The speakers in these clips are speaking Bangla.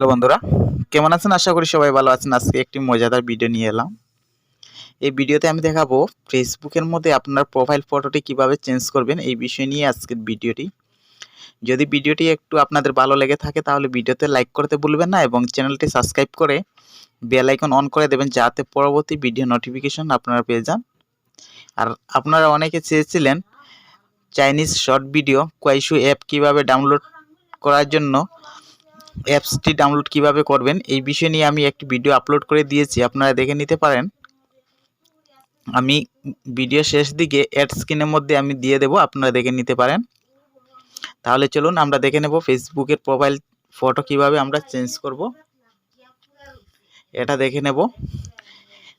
হ্যালো বন্ধুরা, কেমন আছেন? আশা করি সবাই ভালো আছেন। আজকে একটি মজাদার ভিডিও নিয়ে এলাম। এই ভিডিওতে আমি দেখাবো ফেসবুকের মধ্যে আপনার প্রোফাইল ফটোটি কীভাবে চেঞ্জ করবেন এই বিষয় নিয়ে আজকের ভিডিওটি যদি ভিডিওটি একটু আপনাদের ভালো লেগে থাকে, তাহলে ভিডিওতে লাইক করতে ভুলবেন না এবং চ্যানেলটি সাবস্ক্রাইব করে বেল আইকন অন করে দেবেন, যাতে পরবর্তী ভিডিও নোটিফিকেশন আপনারা পেয়ে যান। আর আপনারা অনেকে চেয়েছিলেন Chinese short video Kuaishou app কীভাবে ডাউনলোড করার জন্য। অ্যাপসটি ডাউনলোড কীভাবে করবেন, এই বিষয় নিয়ে আমি একটি ভিডিও আপলোড করে দিয়েছি, আপনারা দেখে নিতে পারেন। আমি ভিডিও শেষ দিকে অ্যাড স্ক্রিনের মধ্যে আমি দিয়ে দেব, আপনারা দেখে নিতে পারেন। তাহলে চলুন আমরা দেখে নেব ফেসবুকের প্রোফাইল ফটো কীভাবে আমরা চেঞ্জ করব। এটা দেখে নেব।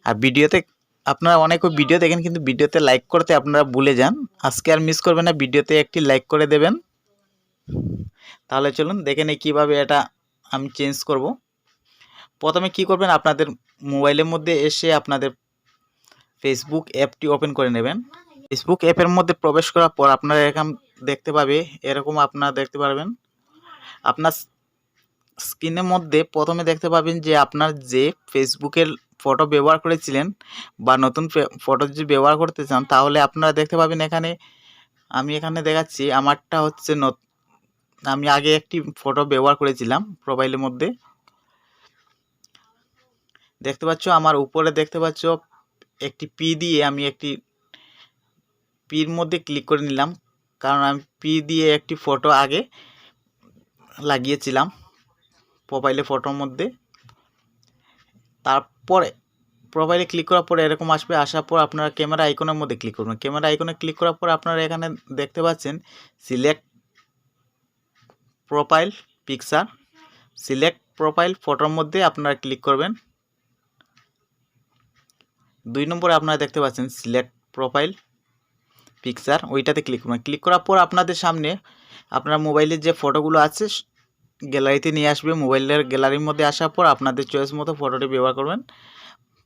আর ভিডিওতে আপনারা অনেক ভিডিও দেখেন, কিন্তু ভিডিওতে লাইক করতে আপনারা ভুলে যান। আজকে আর মিস করবেন না ভিডিওতে একটি লাইক করে দেবেন। তাহলে চলুন দেখে নিই কীভাবে এটা আমি চেঞ্জ করব। প্রথমে কি করবেন? আপনাদের মোবাইলের মধ্যে এসে আপনাদের ফেসবুক অ্যাপটি ওপেন করে নেবেন। ফেসবুক অ্যাপের মধ্যে প্রবেশ করার পর আপনারা এরকম দেখতে পাবে, এরকম আপনারা দেখতে পারবেন। আপনার স্ক্রিনের মধ্যে প্রথমে দেখতে পাবেন যে আপনার যে ফেসবুকের ফটো ব্যবহার করেছিলেন বা নতুন ফটো যদি ব্যবহার করতে চান, তাহলে আপনারা দেখতে পাবেন এখানে, আমি এখানে দেখাচ্ছি, আমারটা হচ্ছে আমি আগে একটি ফটো ব্যবহার করেছিলাম প্রোফাইলের মধ্যে। দেখতে পাচ্ছ, আমার উপরে দেখতে পাচ্ছ, একটি পি দিয়ে আমি একটি পির মধ্যে ক্লিক করে নিলাম। কারণ আমি পি দিয়ে একটি ফটো আগে লাগিয়েছিলাম প্রোফাইলে ফটোর মধ্যে। তারপরে প্রোফাইলে ক্লিক করার পরে এরকম আসবে, আসার পর আপনারা ক্যামেরা আইকনের মধ্যে ক্লিক করবেন ক্যামেরা আইকনে ক্লিক করার পর আপনারা এখানে দেখতে পাচ্ছেন select profile picture select profile ফটোর মধ্যে আপনারা ক্লিক করবেন। দুই নম্বরে আপনারা দেখতে পাচ্ছেন সিলেক্ট প্রোফাইল পিকচার ওইটাতে ক্লিক করবেন। ক্লিক করার পর আপনাদের সামনে আপনার মোবাইলের যে ফটোগুলো আছে গ্যালারিতে নিয়ে আসবে। মোবাইলের গ্যালারির মধ্যে আসার পর আপনাদের চয়েস মতো ফটোটি ব্যবহার করবেন।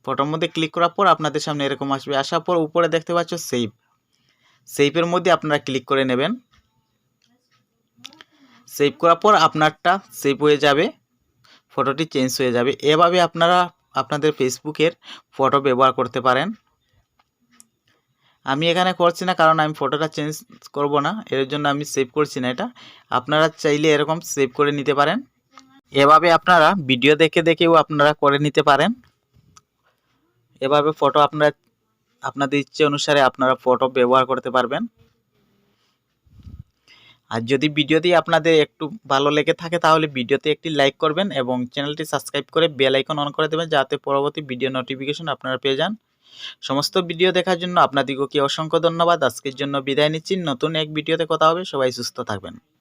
ফটোর মধ্যে ক্লিক করার পর আপনাদের সামনে এরকম আসবে। আসার পর উপরে দেখতে পাচ্ছ সেভ সেভের মধ্যে আপনারা ক্লিক করে নেবেন। সেভ করার পর আপনারটা সেভ হয়ে যাবে ফটোটি চেঞ্জ হয়ে যাবে। এভাবে আপনারা আপনাদের ফেসবুকের ফটো ব্যবহার করতে পারেন। আমি এখানে করছি না কারণ আমি ফটোটা চেঞ্জ করব না, এর জন্য আমি সেভ করছি না এটা। আপনারা চাইলে এরকম সেভ করে নিতে পারেন। এভাবে আপনারা ভিডিও দেখে দেখেও আপনারা করে নিতে পারেন। এভাবে ফটো আপনারা, আপনাদের ইচ্ছে অনুসারে আপনারা ফটো ব্যবহার করতে পারবেন। আর যদি ভিডিওটি আপনাদের একটু ভালো লেগে থাকে, তাহলে ভিডিওতে একটি লাইক করবেন এবং চ্যানেলটি সাবস্ক্রাইব করে বেল আইকন অন করে দেবেন যাতে পরবর্তী ভিডিও নোটিফিকেশন আপনারা পেয়ে যান। সমস্ত ভিডিও দেখার জন্য আপনাদিগকে অসংখ্য ধন্যবাদ। আজকের জন্য বিদায় নিচ্ছি। নতুন এক ভিডিওতে কথা হবে। সবাই সুস্থ থাকবেন।